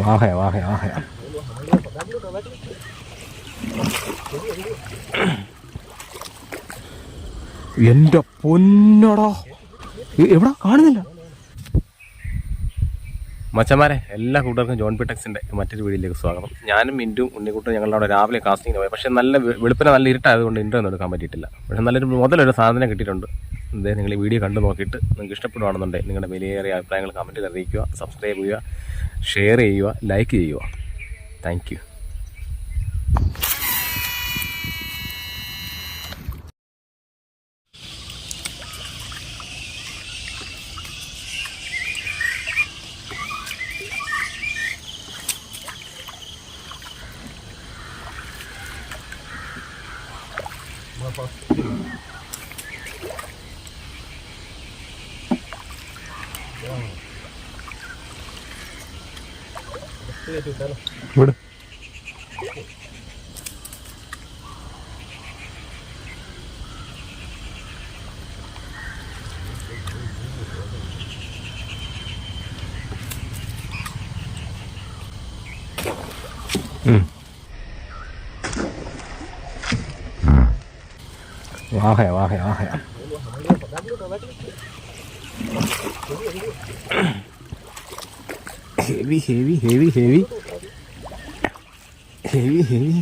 വാഹയ വാഹയ വാഹയ. എന്റെ പൊന്നടോ. എവിടെ? കാണുന്നില്ല. മച്ചന്മാരെ എല്ലാ കൂട്ടുകാർക്കും ജോൺ പിടെക്സിന്റെ മറ്റൊരു വീഡിയോയിലേക്ക് സ്വാഗതം. ഞാനും മിന്റും ഉണ്ണിക്കുട്ടും ഞങ്ങളുടെ അവിടെ രാവിലെ കാസ്റ്റിങ്ങിന് പോയി. പക്ഷേ നല്ല വെളുപ്പിനെ നല്ല ഇരുട്ടായതുകൊണ്ട് ഇൻട്രോ ഒന്നും എടുക്കാൻ പറ്റിയിട്ടില്ല. പക്ഷേ നല്ലൊരു മുതലൊരു സാധനം കിട്ടിയിട്ടുണ്ട്. ഇതേ നിങ്ങൾ ഈ വീഡിയോ കണ്ടു നോക്കിയിട്ട് നിങ്ങൾക്ക് ഇഷ്ടപ്പെടുകയാണെന്നുണ്ടെങ്കിൽ നിങ്ങളുടെ വിലയേറിയ അഭിപ്രായങ്ങൾ കമന്റിൽ അറിയിക്കുക സബ്സ്ക്രൈബ് ചെയ്യുക ഷെയർ ചെയ്യുക ലൈക്ക് ചെയ്യുക. താങ്ക് വിട് വാഹയ വാഹയ വാഹയ. Heavy heavy heavy heavy heavy heavy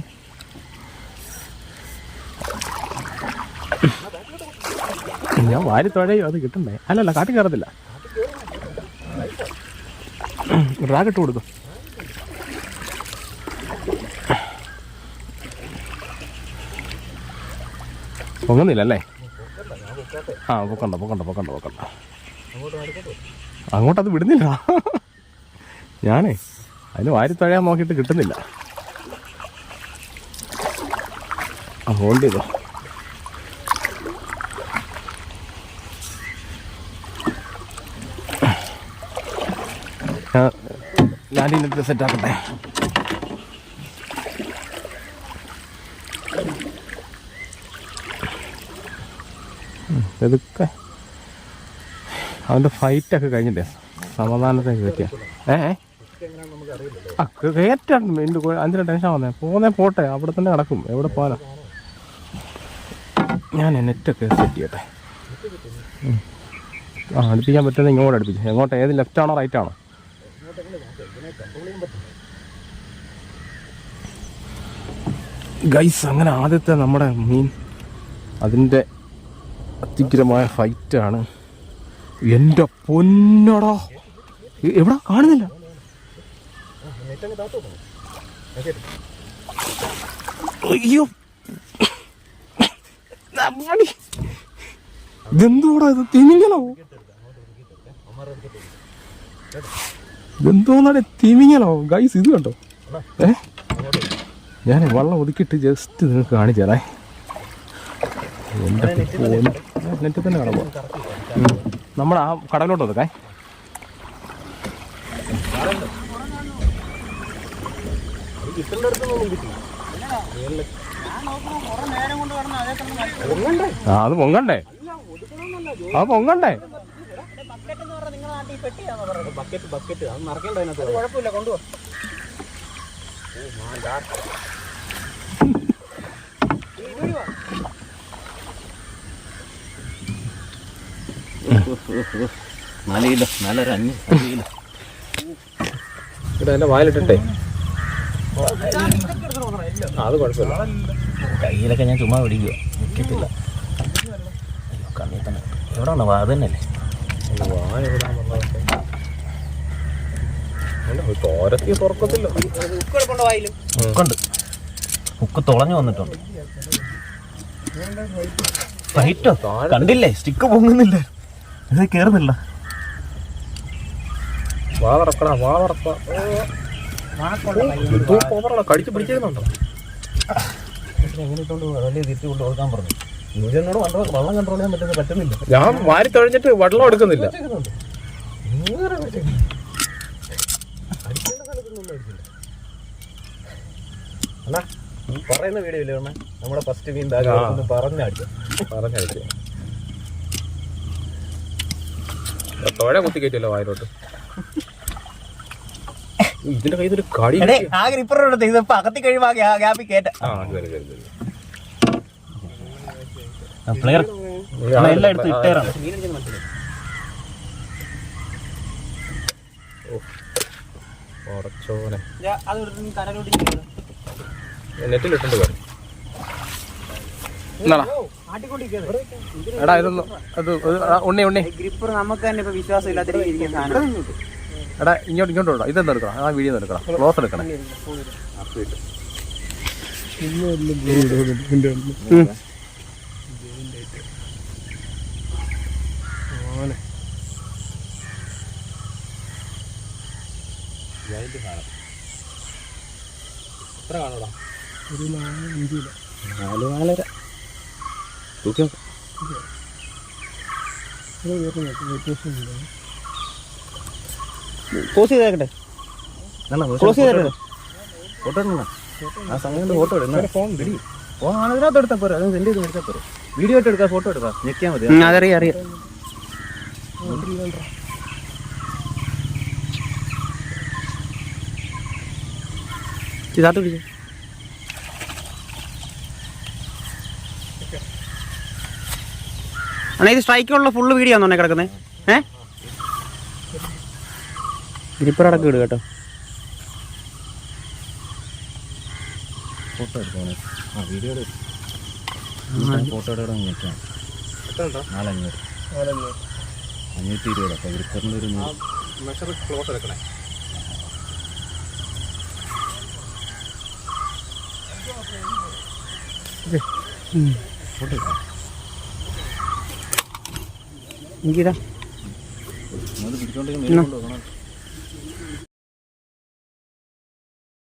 ഞാൻ വാരി തുഴയോ? അത് കിട്ടണ്ടേ അല്ലല്ല കാട്ടി കയറത്തില്ല. റാഗ് ഇട്ട് കൊടുക്കും. പൊങ്ങുന്നില്ല അല്ലേ ആ പൊക്കണ്ട പൊക്കണ്ട പൊക്കണ്ട പൊക്കണ്ട. അങ്ങോട്ട് അത് വിടുന്നില്ല. ഞാനേ അതിന് വാരി തഴയാൻ നോക്കിയിട്ട് കിട്ടുന്നില്ല. ഹോൾഡ് ചെയ്തോ. ലാൻഡിന്റെ സെറ്റ് ആക്കട്ടെ. ഇതൊക്കെ അവന്റെ ഫൈറ്റൊക്കെ കഴിഞ്ഞിട്ടേ. സമാധാനത്തെ കയറ്റിയ ഏ? ആ എന്റെ അതിന്റെ ടെൻഷൻ വന്നേ. പോന്നേ പോട്ടെ. അവിടെ തന്നെ കിടക്കും എവിടെ പോകാനാ ഞാൻ നെറ്റൊക്കെ സെറ്റ് ചെയ്യട്ടെ. ആ അടുപ്പിക്കാൻ പറ്റുന്നത് ഇങ്ങോട്ട് അടുപ്പിച്ചു. എങ്ങോട്ട്? ഏത് ലെഫ്റ്റ് ആണോ റൈറ്റ് ആണോ? ഗൈസ് അങ്ങനെ ആദ്യത്തെ നമ്മുടെ മീൻ അതിന്റെ അത്യുഗ്രമായ ഫൈറ്റാണ് എന്റെ പൊന്നടാ. എവിടെ? കാണുന്നില്ല. അയ്യോ. ഇതെന്തോടാ ഇത്? തിമിങ്ങലോ ഇതെന്തോന്നാടെ തിമിങ്ങലോ ഗൈസ് ഇത് കണ്ടോ? ഏ? ഞാൻ വെള്ളം ഒതുക്കിയിട്ട് ജസ്റ്റ് നിങ്ങൾക്ക് കാണിച്ചു തരാം എന്റെ തന്നെ കാണാൻ നമ്മൾ ആ കടലോട്ട് ഒതുക്കേ ആ അത് പൊങ്ങണ്ടേ? ആ പൊങ്ങണ്ടേ? ബക്കറ്റ് ബക്കറ്റ് അത് അതിനകത്ത് കുഴപ്പമില്ല കൊണ്ടുപോ നാല് കിലോ നാലര അഞ്ച് അഞ്ച് കിലോ ഇവിടെ എന്റെ വായിലിട്ടെ അത് കുഴപ്പമില്ല. കയ്യിലൊക്കെ ഞാൻ ചുമ്മാ പിടിക്കുക നിൽക്കത്തില്ല കണ്ണി തന്നെ. എവിടെ ഉണ്ടോ അത് തന്നെയല്ലേ? വായ തോരത്തി തുറക്കത്തില്ല. ഹുക്കുണ്ട് ഹുക്ക് തുളഞ്ഞു വന്നിട്ടുണ്ട്. കണ്ടില്ലേ? സ്റ്റിക്ക് പൊങ്ങുന്നില്ല. ഇത് കേറുന്നില്ല. വാ തുറക്കടാ വാ തുറക്ക കടിച്ച് പിടിച്ചിരുന്നുണ്ടോ പറ്റുന്നില്ല. ഞാൻ വാരി തൊഴിഞ്ഞിട്ട് വെള്ളം എടുക്കുന്നില്ല. പറയുന്ന വീഡിയോ ഇല്ലേ അണ്ണാ? നമ്മുടെ ഫസ്റ്റ് മീൻ ആ. പറഞ്ഞടിച്ചു തോഴ കുത്തി കയറ്റിയല്ലോ വായിലോട്ട്. ഇതിന്റെ കയ്യിൽ ഒരു കടി എടേ ആ ഗ്രിപ്പറോട് ഇതിപ്പോ അകത്തി കഴിയുമ്പോ ഗ്യാപ്പിൽ ആ പ്ലെയർ എല്ലാം എടുത്ത് ഇട്ടേറാണ് നെറ്റിലിട്ടുണ്ട് കയറി എന്നാടാ എടാ ഇതൊന്നും അത് ഉണ്ണി ഉണ്ണി. ഗ്രിപ്പർ നമുക്ക് തന്നെ ഇപ്പൊ വിശ്വാസം ഇല്ലാത്ത രീതിയിൽ സാധനം. എടാ ഇങ്ങോട്ട് ഇങ്ങോട്ട് വിടാം ഇതെന്താ എടുക്കണം? ആ വീഡിയോ എടുക്കണം. ക്ലോസ് എടുക്കണം. നാല് നാലര. തൂക്കി ക്ലോസ് ചെയ്തേക്കട്ടെ. ക്ലോസ് ചെയ്തേക്കട്ടെ. ഫോട്ടോ ആ സമയം ഫോട്ടോ എടുക്കണം ഫോൺ അതിനകത്ത് എടുത്താൽ പോരെ. അത് സെൻഡ് ചെയ്ത് എടുത്താൽ പോരെ. വീഡിയോ ആയിട്ട് എടുക്കാം ഫോട്ടോ എടുക്കാം. ഞെക്കിയാൽ മതി. അതറിയാം അറിയാം. ഇതാത്ത് പിടിച്ചു അണ്ണാ ഇത് സ്ട്രൈക്കുള്ള ഫുള്ള് വീഡിയോ ആണോ കിടക്കുന്നത് ഏ? ഗ്രിപ്പർ അടക്കം ഇടുക കേട്ടോ. ഫോട്ടോ എടുക്കണം ആ വീഡിയോ ഫോട്ടോ എടുക്കാൻ ഞെക്കാം നാലഞ്ഞൂറ്. അഞ്ഞൂറ്റി ഇരുപത് അപ്പോൾ ഗ്രിപ്പറിന്റെ ഒരു മെഷർ ക്ലോസ് എടുക്കണേ. ഫോട്ടോ അത് വെക്കണം